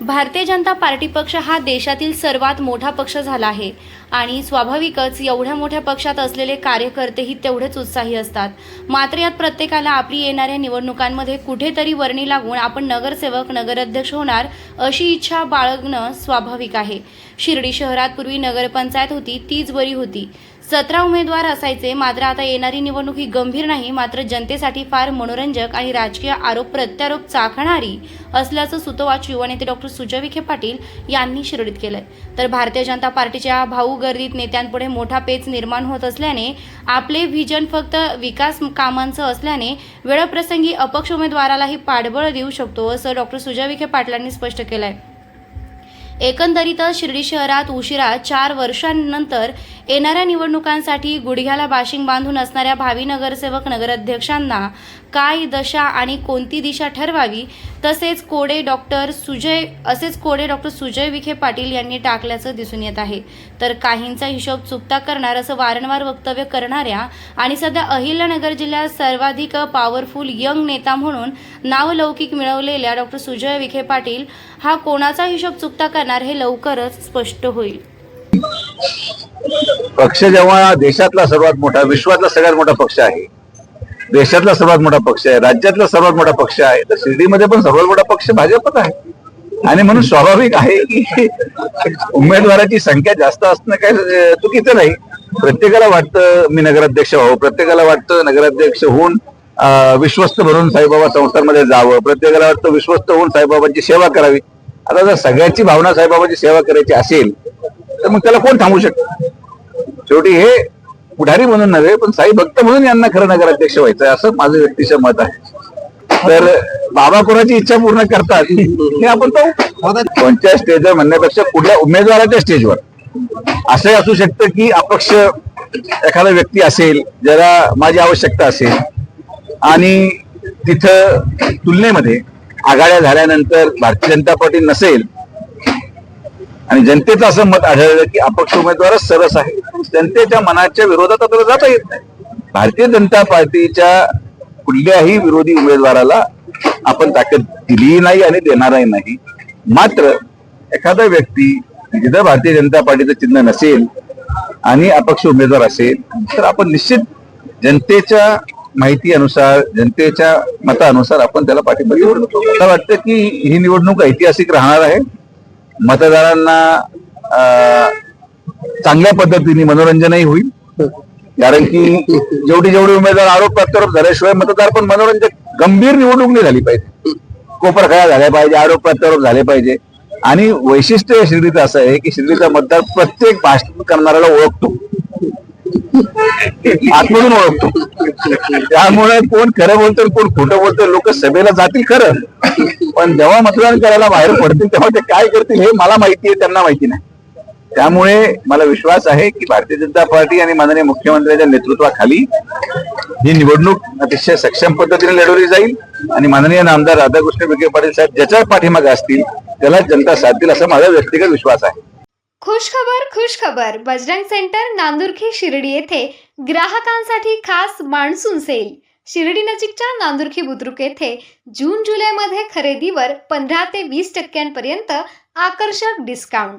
Bharatiya Janata party पक्ष हा देशातील सर्वात मोठा पक्ष झाला आहे. आणि स्वाभाविकच एवढ्या मोठ्या पक्षात असलेले कार्यकर्तेही तेवढेच उत्साही असतात. मात्र यात प्रत्येकाला आपली येणाऱ्या निवडणुकांमध्ये कुठेतरी वर्णी लागून आपण नगरसेवक नगराध्यक्ष होणार अशी इच्छा बाळगणं स्वाभाविक आहे. शिर्डी शहरात पूर्वी नगरपंचायत होती तीच बरी होती. सतरा उमेदवार असायचे. मात्र आता येणारी निवडणूक ही गंभीर नाही मात्र जनतेसाठी फार मनोरंजक आणि राजकीय आरोप प्रत्यारोप चाखणारी असल्याचं सुतोवाच युवानेते डॉक्टर सुजय विखे पाटील यांनी शिर्डीत केलंय. तर भारतीय जनता पार्टीच्या भाऊ गर्दीत नेत्यांपुढे मोठा पेच निर्माण होत असल्याने आपले व्हिजन फक्त विकास कामांचं असल्याने वेळप्रसंगी अपक्ष उमेदवारालाही पाठबळ देऊ शकतो असं डॉक्टर सुजय विखे पाटलांनी स्पष्ट केलंय. एकंदरीतच शिर्डी शहरात उशिरा चार वर्षांनंतर येणाऱ्या निवडणुकांसाठी गुडघ्याला बाशिंग बांधून असणाऱ्या भावी नगरसेवक नगराध्यक्षांना काय दशा आणि कोणती दिशा ठरवावी तसेच कोडे डॉक्टर सुजय असेच कोडे डॉक्टर सुजय विखे पाटील यांनी टाकल्याचं दिसून येत आहे. तर काहींचा हिशोब चुकता करणार असं वारंवार वक्तव्य करणाऱ्या आणि सध्या अहिल्यानगर जिल्ह्यात सर्वाधिक पॉवरफुल यंग नेता म्हणून नावलौकिक मिळवलेल्या डॉक्टर सुजय विखे पाटील हा कोणाचा हिशोब चुकता करणार हे लवकरच स्पष्ट होईल. पक्ष जेव्हा देशातला सर्वात मोठा विश्वातला सगळ्यात मोठा पक्ष आहे. देशातला सर्वात मोठा पक्ष आहे राज्यातला सर्वात मोठा पक्ष आहे तर शिर्डीमध्ये पण सर्वात मोठा पक्ष भाजपच आहे. आणि म्हणून स्वाभाविक आहे की उमेदवाराची संख्या जास्त असणं काय चुकीचं नाही. प्रत्येकाला वाटतं मी नगराध्यक्ष व्हावं प्रत्येकाला वाटतं नगराध्यक्ष होऊन विश्वस्त भरून साईबाबा संस्थांमध्ये जावं प्रत्येकाला वाटतं विश्वस्त होऊन साईबाबांची सेवा करावी. आता जर सगळ्याची भावना साईबाबाची सेवा करायची असेल तर मग त्याला कोण थांबू शकतं? शेवटी हे पुढारी म्हणून नव्हे पण साई भक्त म्हणून यांना खरं नगराध्यक्ष व्हायचं असं माझं व्यक्तीचं मत आहे. तर बाबा कोणाची इच्छा पूर्ण करतात हे आपण पाहू. कोणत्या स्टेजवर म्हणण्यापेक्षा कुठल्या उमेदवाराच्या स्टेजवर असंही असू शकतं की अपक्ष एखादा व्यक्ती असेल ज्याला माझी आवश्यकता असेल आणि तिथं तुलनेमध्ये आघाड्या झाल्यानंतर भारतीय जनता पार्टी नसेल आणि जनतेचं असं मत आढळलं की अपक्ष उमेदवारच सरस आहे. जनतेच्या मनाच्या विरोधात आपल्याला जाता येत नाही. भारतीय जनता पार्टीच्या कुठल्याही विरोधी उमेदवाराला आपण ताकद दिली नाही आणि देणारही नाही. मात्र एखादा व्यक्ती जिथं भारतीय जनता पार्टीचं चिन्ह नसेल आणि अपक्ष उमेदवार असेल तर आपण निश्चित जनतेच्या माहिती अनुसार जनतेच्या मतानुसार आपण त्याला पाठिंबा देऊ. मला वाटतं की ही निवडणूक ऐतिहासिक राहणार आहे. मतदारांना चांगल्या पद्धतीने मनोरंजनही होईल. कारण की जेवढी जेवढी उमेदवार आरोप प्रत्यारोप झाल्याशिवाय मतदार पण मनोरंजक गंभीर निवडणूक नाही झाली पाहिजे कोपरखळा झाल्या पाहिजे आरोप प्रत्यारोप झाले पाहिजे. आणि वैशिष्ट्य या शिर्डीचं असं आहे की शिर्डीचा मतदार प्रत्येक भाषण करणाऱ्याला ओळखतो. आतमधून ओळखतो. त्यामुळे कोण खरं बोलतो कोण खोटं बोलतो लोक सभेला जातील खरं. पण जेव्हा मतदान करायला बाहेर पडतील तेव्हा ते काय करतील हे मला माहिती आहे त्यांना माहिती नाही. त्यामुळे मला विश्वास आहे की भारतीय जनता पार्टी आणि माननीय मुख्यमंत्र्यांच्या नेतृत्वाखाली ही निवडणूक अतिशय सक्षम पद्धतीने लढवली जाईल. आणि माननीय नामदार राधाकृष्ण विखे पाटील साहेब ज्याच्या पाठीमागे असतील त्याला जनता साधतील असा माझा व्यक्तिगत विश्वास आहे. खुश खबर खुश खबर बजरंग सेंटर नांदुर्खी शिर्डी येथे ग्राहकांसाठी खास मान्सून सेल. शिर्डी नजीकच्या नांदुर्खी बुद्रुक येथे जून जुलैमध्ये खरेदीवर पंधरा ते वीस टक्क्यांपर्यंत आकर्षक डिस्काउंट